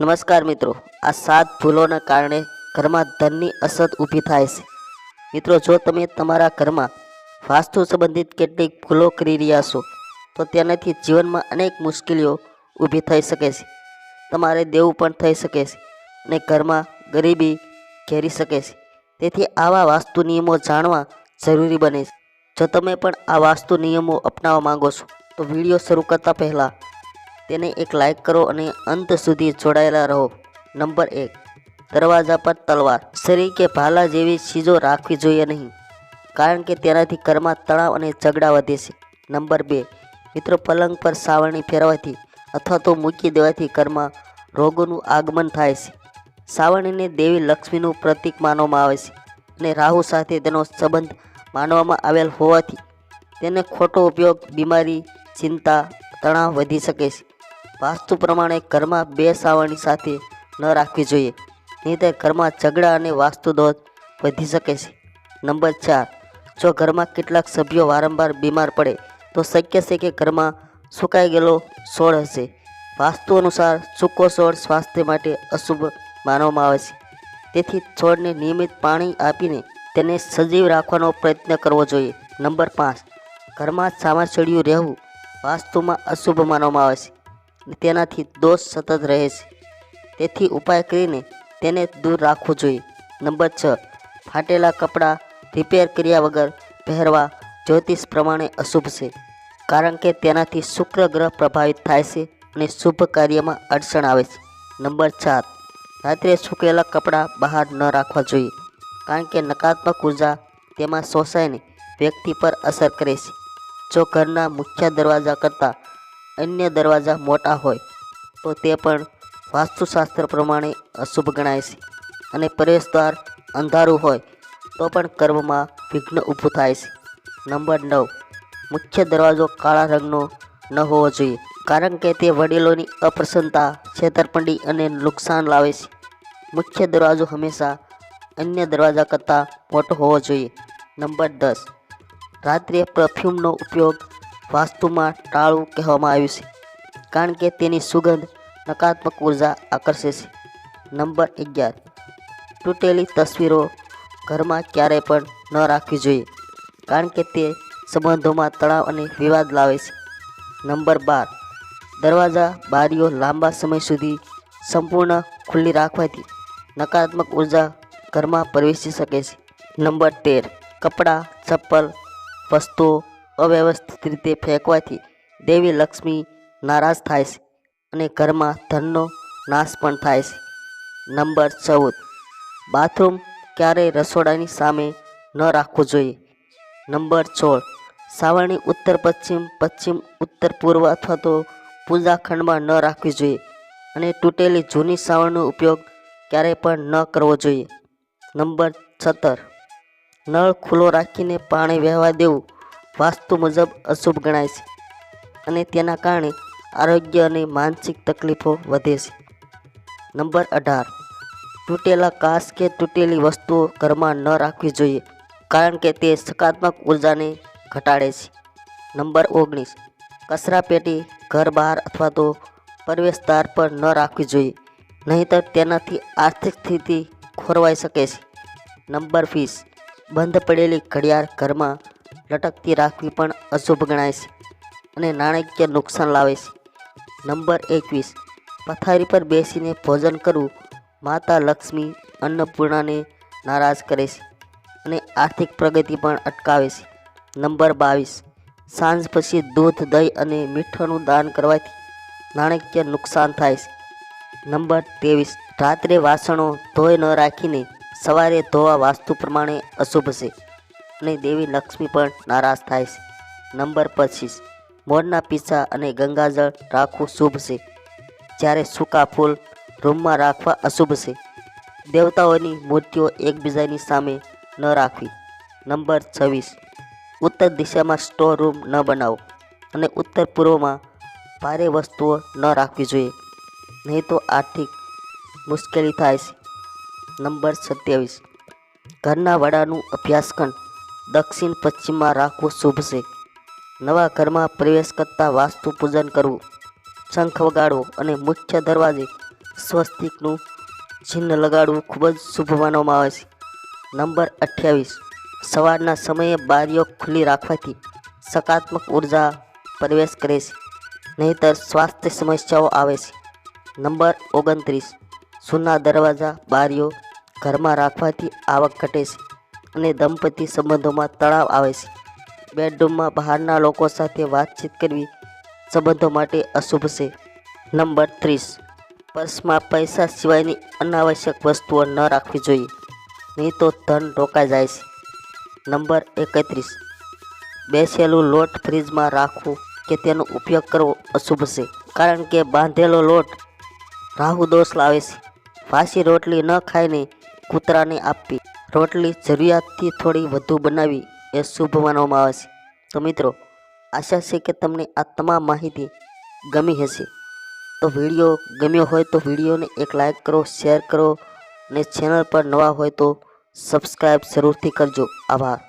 નમસ્કાર મિત્રો. આ સાત ભૂલોના કારણે ઘરમાં ધનની અસર ઊભી થાય છે. મિત્રો, જો તમે તમારા ઘરમાં વાસ્તુ સંબંધિત કેટલીક ભૂલો કરી રહ્યા છો, તો તેનાથી જીવનમાં અનેક મુશ્કેલીઓ ઊભી થઈ શકે છે. તમારે દેવું પણ થઈ શકે છે અને ઘરમાં ગરીબી ઘેરી શકે છે. તેથી આવા વાસ્તુ નિયમો જાણવા જરૂરી બને છે. જો તમે પણ આ વાસ્તુ નિયમો અપનાવવા માંગો છો, તો વીડિયો શરૂ કરતાં પહેલાં તેને એક લાઇક કરો અને અંત સુધી જોડાયેલા રહો. નંબર એક, દરવાજા પર તલવાર. શરીર કે ભાલા જેવી ચીજો રાખવી જોઈએ નહીં, કારણ કે તેનાથી ઘરમાં તણાવ અને ઝઘડા વધે છે. નંબર બે, મિત્રો પલંગ પર સાવરણી ફેરવાથી અથવા તો મૂકી દેવાથી ઘરમાં રોગોનું આગમન થાય છે. સાવરણીને દેવી લક્ષ્મીનું પ્રતીક માનવામાં આવે છે અને રાહુ સાથે તેનો સંબંધ માનવામાં આવેલ હોવાથી તેને ખોટો ઉપયોગ, બીમારી, ચિંતા, તણાવ વધી શકે છે. વાસ્તુ પ્રમાણે ઘરમાં બે સાવરણી સાથે ન રાખવી જોઈએ. નહીંતર ઘરમાં ઝઘડા અને વાસ્તુ દોષ વધી શકે છે. નંબર ચાર, જો ઘરમાં કેટલાક સભ્યો વારંવાર બીમાર પડે, તો શક્ય છે કે ઘરમાં સુકાઈ ગયેલો છોડ હશે. વાસ્તુ અનુસાર સૂકો છોડ સ્વાસ્થ્ય માટે અશુભ માનવામાં આવે છે. તેથી છોડને નિયમિત પાણી આપીને તેને સજીવ રાખવાનો પ્રયત્ન કરવો જોઈએ. નંબર પાંચ, ઘરમાં સામાછડિયું રહેવું વાસ્તુમાં અશુભ માનવામાં આવે છે. તેનાથી દોષ સતત રહે છે. તેથી ઉપાય કરીને તેને દૂર રાખવું જોઈએ. નંબર છ. ફાટેલા કપડાં રિપેર કર્યા વગર પહેરવા જ્યોતિષ પ્રમાણે અશુભ છે. કારણ કે તેનાથી શુક્ર ગ્રહ પ્રભાવિત થાય છે અને શુભ કાર્યમાં અડચણ આવે છે. નંબર ચાર. રાત્રે સૂકેલા કપડાં બહાર ન રાખવા જોઈએ. કારણ કે નકારાત્મક ઊર્જા તેમાં શોષાઈને વ્યક્તિ પર અસર કરે છે. જો ઘરના મુખ્ય દરવાજા કરતાં અન્ય દરવાજા મોટા હોય, તો તે પણ વાસ્તુશાસ્ત્ર પ્રમાણે અશુભ ગણાય છે. અને પ્રવેશદ્વાર અંધારું હોય, તો પણ કર્મમાં વિઘ્ન ઊભું થાય છે. નંબર નવ. મુખ્ય દરવાજો કાળા રંગનો ન હોવો જોઈએ, કારણ કે તે વડીલોની અપ્રસન્નતા, છેતરપિંડી અને નુકસાન લાવે છે. મુખ્ય દરવાજો હંમેશા અન્ય દરવાજા કરતાં મોટો હોવો જોઈએ. નંબર દસ. રાત્રે પરફ્યુમનો ઉપયોગ વાસ્તુમાં ટાળવું કહેવામાં આવ્યું છે, કારણ કે તેની સુગંધ નકારાત્મક ઊર્જા આકર્ષે છે. નંબર અગિયાર. તૂટેલી તસવીરો ઘરમાં ક્યારેય પણ ન રાખવી જોઈએ, કારણ કે તે સંબંધોમાં તણાવ અને વિવાદ લાવે છે. નંબર બાર. દરવાજા બારીઓ લાંબા સમય સુધી સંપૂર્ણ ખુલ્લી રાખવાથી નકારાત્મક ઊર્જા ઘરમાં પ્રવેશી શકે છે. નંબર તેર. કપડાં, ચપ્પલ, વસ્તુઓ અવ્યવસ્થિત રીતે ફેંકવાથી દેવી લક્ષ્મી નારાજ થાય છે અને ઘરમાં ધનનો નાશ પણ થાય છે. નંબર ચૌદ. બાથરૂમ ક્યારેય રસોડાની સામે ન રાખવું જોઈએ. નંબર સોળ. સાવરણી ઉત્તર, પશ્ચિમ પશ્ચિમ, ઉત્તર, પૂર્વ અથવા તો પૂજા ખંડમાં ન રાખવી જોઈએ અને તૂટેલી જૂની સાવરણનો ઉપયોગ ક્યારેય પણ ન કરવો જોઈએ. નંબર સત્તર. નળ ખુલ્લો રાખીને પાણી વહેવા દેવું વાસ્તુ મુજબ અશુભ ગણાય છે અને તેના કારણે આરોગ્ય અને માનસિક તકલીફો વધે છે. નંબર અઢાર. તૂટેલા કાચ કે તૂટેલી વસ્તુઓ ઘરમાં ન રાખવી જોઈએ કારણ કે તે સકારાત્મક ઉર્જાને ઘટાડે છે. નંબર ઓગણીસ. કચરા પેટી ઘર બહાર અથવા તો પ્રવેશદ્વાર પર ન રાખવી જોઈએ નહીંતર તેનાથી આર્થિક સ્થિતિ ખોરવાઈ શકે છે. નંબર વીસ. બંધ પડેલી ઘડિયાળ ઘરમાં લટકતી રાખવી પણ અશુભ ગણાય છે અને નાણાકીય નુકસાન લાવે છે. નંબર એકવીસ. પથારી પર બેસીને ભોજન કરવું માતા લક્ષ્મી અન્નપૂર્ણાને નારાજ કરે છે અને આર્થિક પ્રગતિ પણ અટકાવે છે. નંબર બાવીસ. સાંજ પછી દૂધ, દહીં અને મીઠાનું દાન કરવાથી નાણાકીય નુકસાન થાય છે. નંબર ત્રેવીસ. રાત્રે વાસણો ધોઈ ન રાખીને સવારે ધોવા વાસ્તુ પ્રમાણે અશુભ છે. અને દેવી લક્ષ્મી પણ નારાજ થાય છે. નંબર પચીસ. મોરના પીછા અને ગંગાજળ રાખવું શુભ છે. જ્યારે સૂકા ફૂલ રૂમમાં રાખવા અશુભ છે. દેવતાઓની મૂર્તિઓ એકબીજાની સામે ન રાખવી. નંબર છવ્વીસ. ઉત્તર દિશામાં સ્ટોર રૂમ ન બનાવો અને ઉત્તર પૂર્વમાં ભારે વસ્તુઓ ન રાખવી જોઈએ. નહીં તો આર્થિક મુશ્કેલી થાય છે. નંબર સત્યાવીસ. ઘરના વડાનું અભ્યાસખંડ દક્ષિણ પશ્ચિમમાં રાખવું શુભ છે. નવા ઘરમાં પ્રવેશ કરતાં વાસ્તુ પૂજન કરવું, શંખ વગાડવો અને મુખ્ય દરવાજે સ્વસ્તિકનું ચિહ્ન લગાડવું ખૂબ જ શુભ માનવામાં આવે છે. નંબર અઠ્યાવીસ. સવારના સમયે બારીઓ ખુલ્લી રાખવાથી સકારાત્મક ઊર્જા પ્રવેશ કરે છે, નહીંતર સ્વાસ્થ્ય સમસ્યાઓ આવે છે. નંબર ઓગણત્રીસ. સૂના દરવાજા બારીઓ ઘરમાં રાખવાથી આવક ઘટે છે. અને દંપતી સંબંધોમાં તણાવ આવે છે. બેડરૂમમાં બહારના લોકો સાથે વાતચીત કરવી સંબંધો માટે અશુભ છે. નંબર ત્રીસ. પર્સમાં પૈસા સિવાયની અનાવશ્યક વસ્તુઓ ન રાખવી જોઈએ, નહીં તો ધન રોકાઈ જાય છે. નંબર એકત્રીસ. બેસેલું લોટ ફ્રીજમાં રાખવું કે તેનો ઉપયોગ કરવો અશુભ છે, કારણ કે બાંધેલો લોટ રાહુ દોષ લાવે છે. વાસી રોટલી ન ખાઈને કૂતરાને આપવી. રોટલી જરૂરિયાતથી થોડી વધુ બનાવી એ શુભ માનવામાં આવે છે. તો મિત્રો, આશા છે કે તમને આ તમામ માહિતી ગમી હશે. તો વીડિયો ગમ્યો હોય તો વિડીયોને એક લાઇક કરો, શેર કરો અને ચેનલ પર નવા હોય તો સબસ્ક્રાઈબ જરૂરથી કરજો. આભાર.